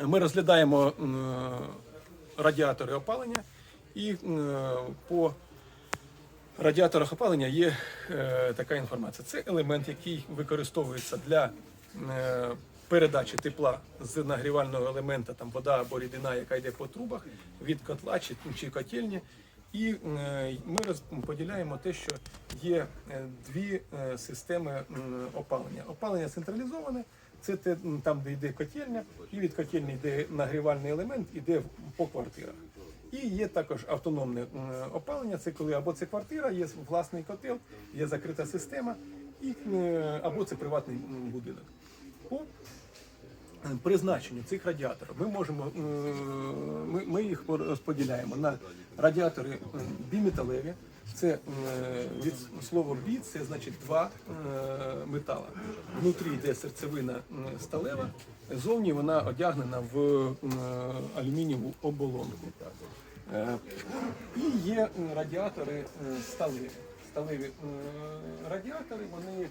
Ми розглядаємо е, радіатори опалення і е, по радіаторах опалення є е, така інформація. Це елемент, який використовується для передачі тепла з нагрівального елемента, там вода або рідина, яка йде по трубах від котла чи, чи котельні. І ми розподіляємо те, що є дві системи опалення. Опалення централізоване, це те, там, де йде котельня, і від котельні йде нагрівальний елемент, іде по квартирах. І є також автономне опалення. Це коли або це квартира, є власний котел, є закрита система, і, е, або це приватний будинок. По призначенню цих радіаторів ми можемо е, ми, ми їх розподіляємо на радіатори е, біметалеві. Це е, від слова бі, це значить два е, метала. Внутрі йде серцевина сталева, зовні вона одягнена в алюмінієву оболонку. Е, І є радіатори сталеві. Сталеві радіатори, вони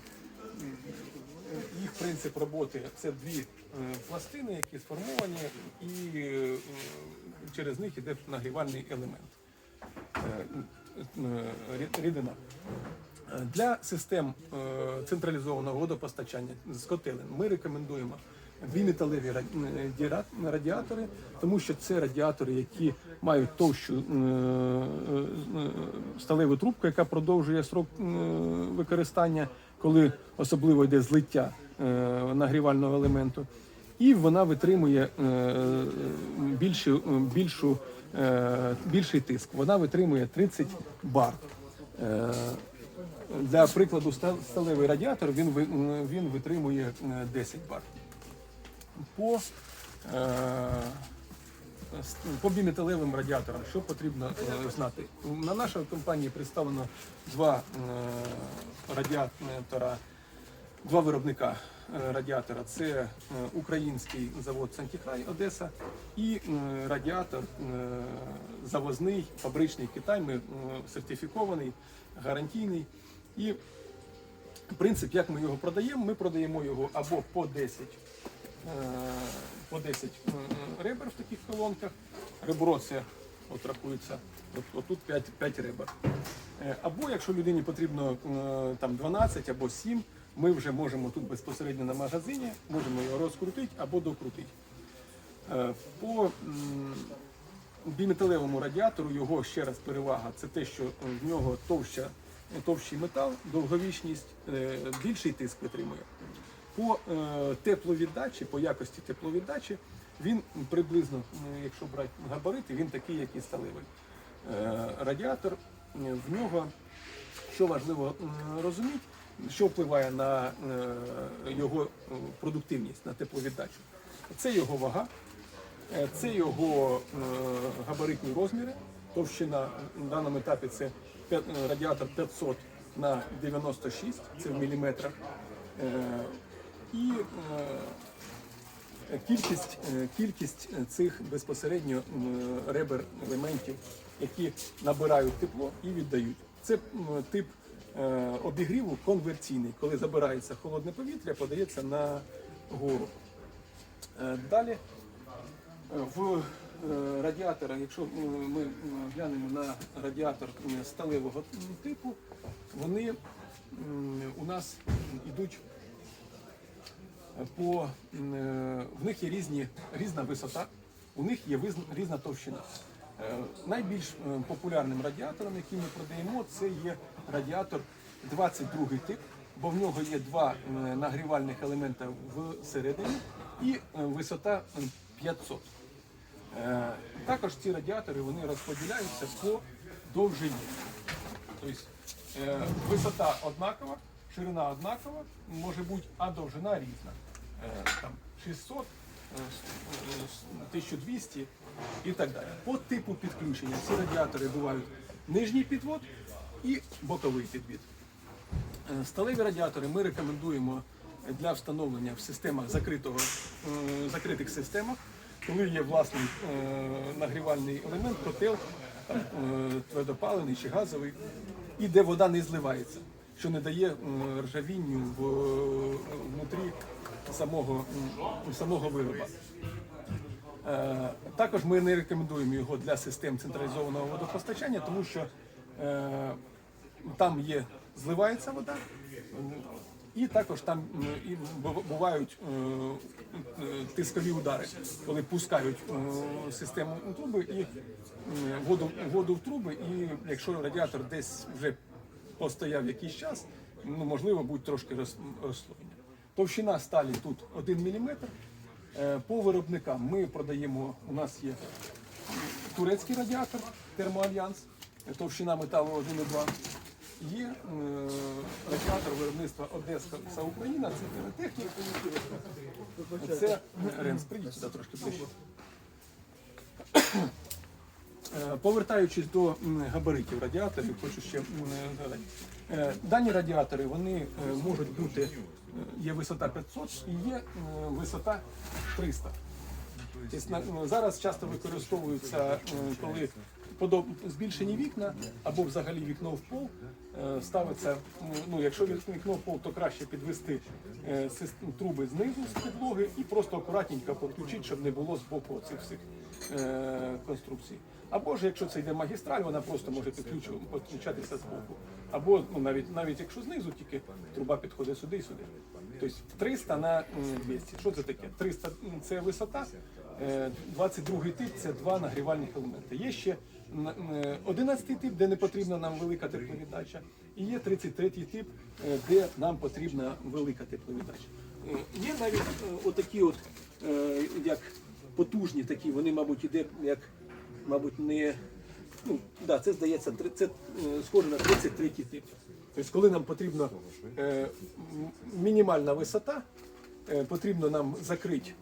їх принцип роботи це дві пластини, які сформовані, і через них іде нагрівальний елемент. Е, рі- Рідина. Для систем е, централізованого водопостачання з котелень ми рекомендуємо біметалеві ра- е, радіатори, тому що це радіатори, які мають товщу сталеву трубку, яка продовжує срок використання, коли особливо йде злиття нагрівального елементу. І вона витримує е, більшу, більшу, е, більший тиск. Вона витримує 30 бар. Е, для прикладу, ста- сталевий радіатор він, він витримує е, 10 бар. По, е, по біметалевим радіаторам, що потрібно е, знати? На нашій компанії представлено два е, радіатора, два виробника е, радіатора. Це е, український завод Сантіхай Одеса і е, радіатор е, завозний, фабричний Китай. Ми сертифікований, гарантійний. І принцип, як ми його продаємо, ми продаємо його або по 10, е, по 10 е, ребер в таких колонках. Ребро це от рахується, от, отут 5, 5 ребер. Або якщо людині потрібно там 12 або 7, ми вже можемо тут безпосередньо на магазині, можемо його розкрутити або докрутити. Е, По біметалевому радіатору його ще раз перевага це те, що в нього товща, товщий метал, довговічність, е, більший тиск витримує. По е, тепловіддачі, по якості тепловіддачі, він приблизно, е, якщо брати габарити, він такий, як і сталевий. Радіатор, в нього, що важливо розуміти, що впливає на е, його е, продуктивність, на тепловіддачу. Це його вага, Е, Це його габаритні розміри. Товщина на даному етапі це радіатор 500 на 96, це в міліметрах. І кількість, кількість цих безпосередньо ребер елементів, які набирають тепло і віддають. Це тип обігріву конверційний, коли забирається холодне повітря, подається на гору. Е, Далі в е, радіаторах, якщо е, ми е, глянемо на радіатор е, сталевого типу, вони у нас йдуть по е, в них є різні, різна висота, у них є різна товщина. Е, Найбільш е, популярним радіатором, який ми продаємо, це є радіатор 22 тип, бо в нього є два е, нагрівальних елемента всередині і висота е, 500. Е, Також ці радіатори вони розподіляються по довжині. Тобто висота однакова, ширина однакова, може бути, а довжина різна. Там 600, е, с- е, 1200 і так далі. По типу підключення ці радіатори бувають нижній підвод і боковий підвід. Е, Сталеві радіатори ми рекомендуємо для встановлення в системах закритого, е, закритих системах, коли є власний е, нагрівальний елемент, котел, твердопалений чи газовий, і де вода не зливається, що не дає ржавінню внутрі самого, самого вироба. Е, Також ми не рекомендуємо його для систем централізованого водопостачання, тому що е, там є зливається вода, і також там і бувають е, тискові удари, коли пускають систему труби і воду, воду в труби, і якщо радіатор десь вже постояв якийсь час, ну можливо, будуть трошки роз- розслоєння. Товщина сталі тут 1 мм. По виробникам ми продаємо, у нас є турецький радіатор Термоальянс, товщина металу 1,2. Є е, радіатор виробництва Одеска Са Україна, це піротехнік. Це Ренс, прийдіть сюди трошки ближче. Е, Повертаючись до габаритів радіаторів, хочу ще згадати. Е, Дані радіатори вони е, можуть бути, є висота 500 і є висота 300. Тобто, ну, зараз часто використовуються, коли подоб... збільшені вікна або взагалі вікно в пол е, ставиться. Ну, якщо вік- вікно в пол, то краще підвести е, труби знизу з підлоги і просто акуратненько підключити, щоб не було з боку цих всіх е, конструкцій. Або ж якщо це йде магістраль, вона просто може підключатися з боку. Або ну, навіть навіть якщо знизу, тільки труба підходить сюди і сюди. Тобто 300 на м, 200. Що це таке? 300 це висота, е, 22 тип це два нагрівальних елементи. Є ще м, е, 11 тип, де не потрібна нам велика тепловіддача, і є 33 тип, е, де нам потрібна велика тепловіддача. Е, Є навіть е, отакі от, як потужні такі, вони, мабуть, іде як, мабуть, не. Ну, да, це здається, це схоже на 33 тип. Тобто, коли нам потрібна е, мінімальна висота, е, потрібно нам закрити,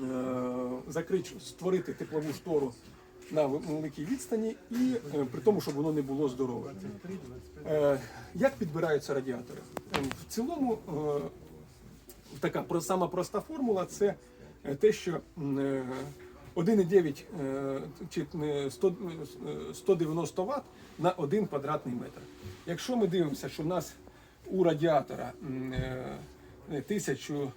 е, закрити, створити теплову штору на великій відстані і е, при тому, щоб воно не було здорове. Е, як підбираються радіатори? Е, В цілому така сама проста формула це те, що м, е, 1,9 е, чи е, 100, е, 190 Вт на 1 квадратний метр. Якщо ми дивимося, що в нас у радіатора м, е, 1000, е,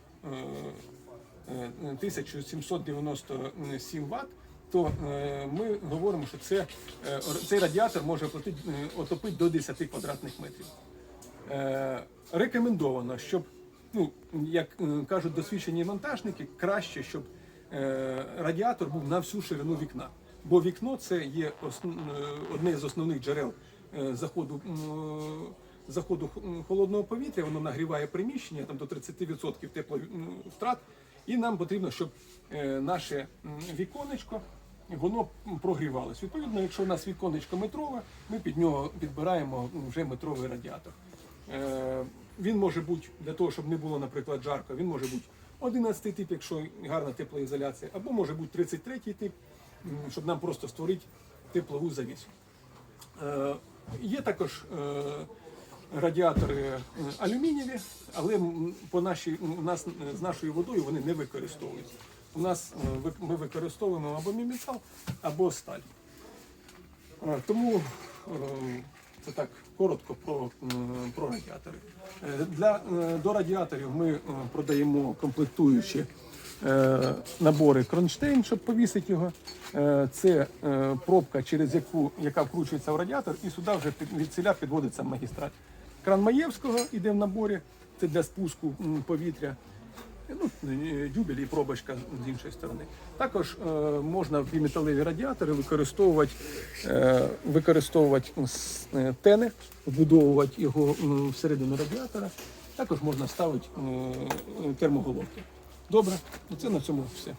е, 1797 Вт, то е, ми говоримо, що це, е, цей радіатор може е, отопити до 10 квадратних метрів. Рекомендовано, щоб, ну, як кажуть досвідчені монтажники, краще, щоб радіатор був на всю ширину вікна. Бо вікно це є одне з основних джерел заходу, заходу холодного повітря, воно нагріває приміщення там, до 30% тепловтрат. І нам потрібно, щоб наше віконечко воно прогрівалось. Відповідно, якщо у нас віконечко метрове, ми під нього підбираємо вже метровий радіатор. Е, Він може бути для того, щоб не було, наприклад, жарко, він може бути 11 тип, якщо гарна теплоізоляція, або може бути 33 тип, щоб нам просто створити теплову завісу. Е, Є також е, радіатори алюмінієві, але по нашій, у нас з нашою водою вони не використовуються. У нас е, ми використовуємо або мімітал, або сталь. Е, Тому е, це так коротко про, про радіатори. Для, до радіаторів ми продаємо комплектуючі набори кронштейн, щоб повісити його. Це пробка, через яку яка вкручується в радіатор, і сюди вже від ціля підводиться магістраль. Кран Маєвського йде в наборі, це для спуску повітря. Ну, дюбель і пробочка з іншої сторони. Також е, можна в металеві радіатори використовувати, е, використовувати е, тени, вбудовувати його всередину радіатора. Також можна ставити е, термоголовки. Добре, це на цьому все.